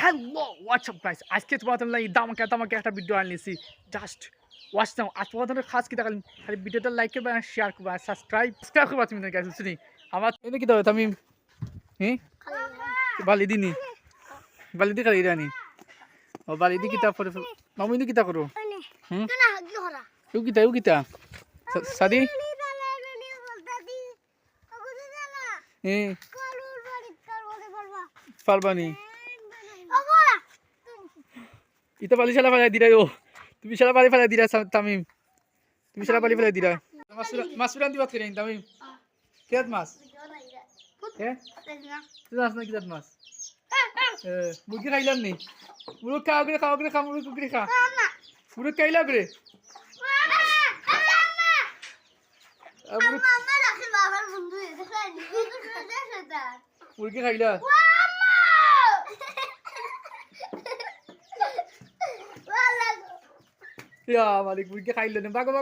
Hello WhatsApp guys আজকে তোমাদের লাগে দামাকে দামাকে একটা ভিডিও আনিয়েছি জাস্ট ওয়াচ নাও আজ তোমাদের খাস কি দেখালাম? খালি ভিডিওটা লাইক করবে আর শেয়ার করবে আর সাবস্ক্রাইব সাবস্ক্রাইব করবে তুমি গাইস শুনি। আমার এনে কি দাও তামিম হ্যাঁ বালিদি নি বালিদি খালি রানি ও বালিদি কিতা পরে মামু ইনু কিতা করো? হুম? ইউ কিতা ইউ কিতা? সাদি? হ্যাঁ। পারবানি ইতা বালি শালা ফেলাই দিরা ও। তুমি শালা বালি ফেলাই দিরা সা- তামিম। তুমি শালা বালি ফেলাই দিরা মাছ ফিরান দিবা খেলেন তামিম। কেত মাছ? হ্যাঁ তুই জানাস না কিতাত মাছ? এ, মুরগি খাইলাম নি। মুরগ খাওয়া করে খাওয়া করে খা মুরগ করে খা। মুরগ খাইলা করে আ, মুরগ মুরগি খাইলা? ইয়া মালিক মুরগি খাইলো না বাগো